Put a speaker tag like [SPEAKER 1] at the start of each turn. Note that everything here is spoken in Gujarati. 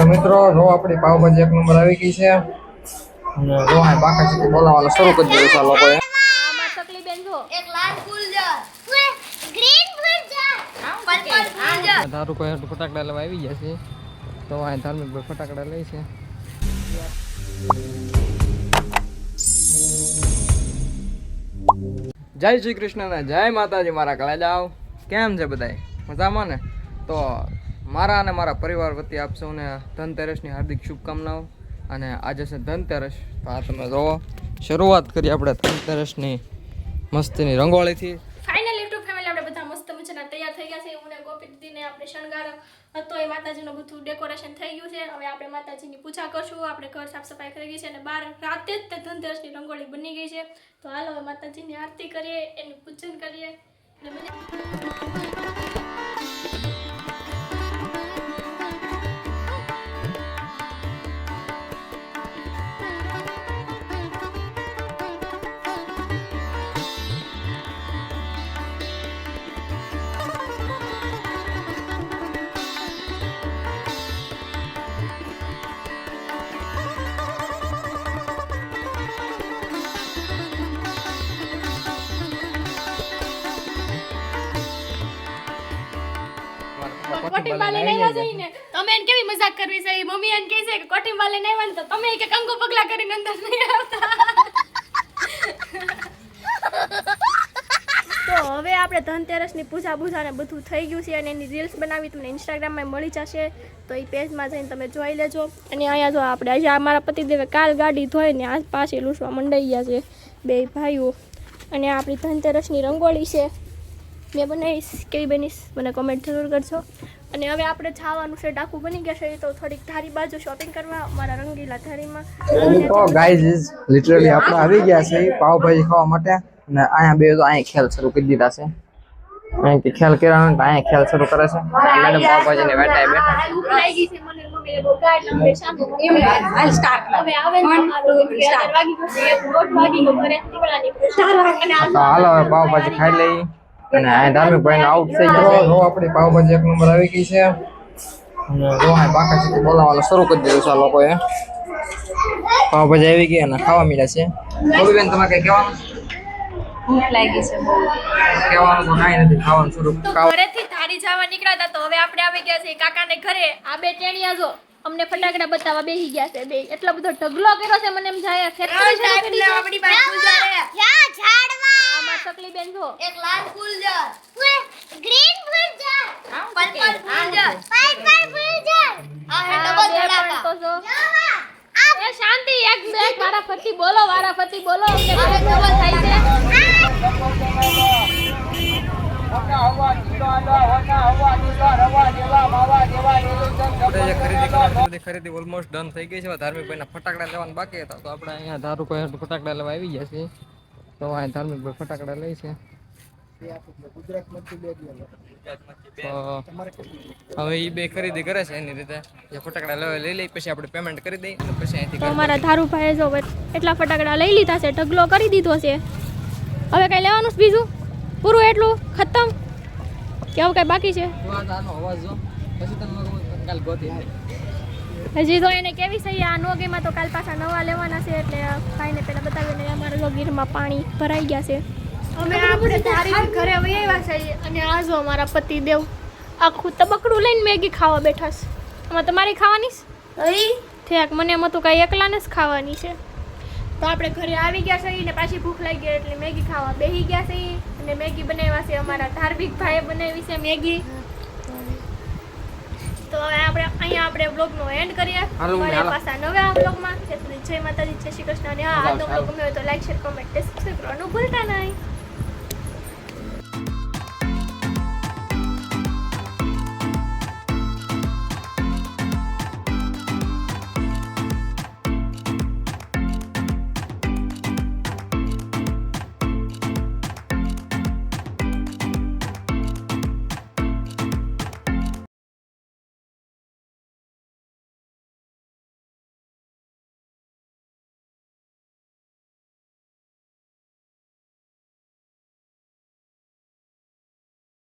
[SPEAKER 1] તો મિત્રો રો આપણી પાવભાજી એક નંબર આવી ગઈ છે. અને રો આ બાકા છે બોલાવવાનું શરૂ કરી દીધું છે લોકોએ. ધારું કોઈ ફટાકડા લેવા આવી ગયા છે. તો આ ધાર્મિક ભાઈ ફટાકડા લે છે. જય શ્રી કૃષ્ણ ને જય માતાજી મારા કળાજાઓ કેમ છે બધાય? મજામાં ને? તો મારા અને મારા પરિવાર વતી આપ સૌને ધનતેરસની હાર્દિક શુભકામનાઓ અને આજે છે ધનતેરસ. તો આ તમે જોવો. શરૂઆત કરીએ આપણે ધનતેરસની મસ્તીની રંગોળીથી.
[SPEAKER 2] ફાઇનલ યુટ્યુબ ફેમિલી આપણે બધા મસ્ત મજાના તૈયાર થઈ ગયા છે હું ને આપણે શણગાર હતો. એ માતાજીનું બધું ડેકોરેશન થઈ ગયું છે. હવે આપણે માતાજીની પૂજા કરશું. આપણે ઘર સાફ સફાઈ કરી ગઈ છે અને બહાર રાતે જ તે ધનતેરસની રંગોળી બની ગઈ છે. તો હાલો હવે માતાજીની આરતી કરીએ, એનું પૂજન કરીએ. કોઠીમાં લઈને જઈને. તમે એને કેવી મજાક કરવી છે? એ મમ્મી એને કહે છે કે કોઠીમાં લઈને આવ્યા ને તો તમે કે કંકુ પગલા કરીને અંદર નહીં આવતા. તો હવે આપણે ધનતેરસની પૂજા બૂજા ને બધું થઈ ગયું છે અને એની રીલ્સ બનાવી તમને ઇન્સ્ટાગ્રામમાં મળી જશે. તો એ પેજમાં જઈને તમે જોઈ લેજો. અને અહીંયા જો આપણે આજે અમારા પતિદેવે કાલ ગાડી ધોઈને આજ પાસે લૂસવા મંડાઈ ગયા છે બે ભાઈઓ. અને આપણી ધનતેરસની રંગોળી છે. મેં બનાવીશ કેવી બનીશ મને કોમેન્ટ જરૂર કરજો. અને હવે આપણે છાવાનું છે ડાકુ બની ગયા છે તો થોડીક ધારી બાજુ શોપિંગ કરવા અમારા રંગીલા ધારીમાં.
[SPEAKER 1] તો ગાઈઝ ઇઝ લિટરલી આપણે આવી ગયા છે પાવભાજી ખાવા માટે. અને અહીંયા બે તો અહીંયા ખેલ શરૂ કરી દીધા છે. અહીંથી ખેલ કર્યા તો અહીંયા ખેલ શરૂ કરે છે. મેડમ બેઠા
[SPEAKER 2] આવે ને અને
[SPEAKER 1] તો હાલો હવે પાવભાજી ખાઈ લઈ અને આ ધાર્મિક ભાઈ આઉટ થઈ ગયો જો આપણી પાવભાજી એક નંબર આવી ગઈ છે. અને જો આ બાકા ચીકી બોલાવવાનું શરૂ કરી દીધું છે આ લોકોએ. પાવભાજી આવી ગઈ અને ખાવા મળ્યા છે. બોબીબેન તમારે કઈ કહેવાનું
[SPEAKER 3] ભૂખ લાગી છે બહુ.
[SPEAKER 1] કહેવાનું તો કાંઈ નથી ખાવાનું શરૂ
[SPEAKER 2] ઘરેથી ધારી જવા નીકળ્યા હતા તો હવે આપણે આવી ગયા છે કાકાને ઘરે. આ બે ટેણિયા જો અમને ફટાકડા બતાવવા બેસી ગયા છે બે. એટલો બધો ઢગલો કર્યો છે મને એમ જાય ફેક્ટરી છે.
[SPEAKER 3] આપણી પાસે જા રે
[SPEAKER 2] તકલી બેન જો.
[SPEAKER 3] એક લાલ ફૂલ જા ગ્રીન ફૂલ જા પર્પલ ફૂલ જા પર્પલ ફૂલ જા આ હે ડબલ ધડાકા.
[SPEAKER 2] જો. એ શાંતિ એક બે મારા ફરતી બોલો મારા ફરતી બોલો કે મારે ડબલ થાય છે.
[SPEAKER 1] ખરીદી ઓલમોસ્ટ ડન થઈ ગઈ છે. ધાર્મિક ભાઈના ફટાકડા લેવાના બાકી હતા. તો આપણે અહીંયા ધારું કોઈ ફટાકડા લેવા આવી ગયા છીએ. તો આ ધાર્મિક ભાઈ ફટાકડા લે છે. હવે એ બે ખરીદી કરે છે એની રીતે. જે ફટાકડા લેવા લઈ લઈ પછી આપણે પેમેન્ટ કરી દઈએ અને પછી અહીંથી
[SPEAKER 2] અમારા ધારુભાઈએ જો એટલા ફટાકડા લઈ લીધા છે ઢગલો કરી દીધો છે. હવે કઈ લેવાનું છે બીજું? પૂરું એટલું? ખતમ? કે હવે કઈ બાકી છે. હજી તો એને કેવી સહી આ નોગીમાં તો કાલ પાછા નવા લેવાના છે એટલે ભાઈને પેલા બતાવીને અમારા પાણી ભરાઈ ગયા છે. અમે આપણે ધારી ઘરે વહી આવ્યા છીએ. અને આ જો અમારા પતિ દેવ આખું તબકડું લઈને મેગી ખાવા બેઠા છે. આમાં તમારી ખાવાની છે? થયાક મને એમાં તો કાંઈ એકલાને જ ખાવાની છે. તો આપણે ઘરે આવી ગયા છીએ ને પાછી ભૂખ લાગી ગઈ એટલે મેગી ખાવા બેસી ગયા છીએ. અને મેગી બનાવ્યા છે અમારા ધાર્મિક ભાઈએ બનાવી છે મેગી. તો હવે આપણે અહીંયા આપણે બ્લોગનો એન્ડ કરીએ. મળીએ પાછા નવા બ્લોગમાં જય માતાજી જય શ્રી કૃષ્ણ. અને આ આજનો બ્લોગ ગમ્યો હોય તો લાઈક શેર કોમેન્ટ સબસ્ક્રાઈબ કરવાનું ભૂલતા નહીં.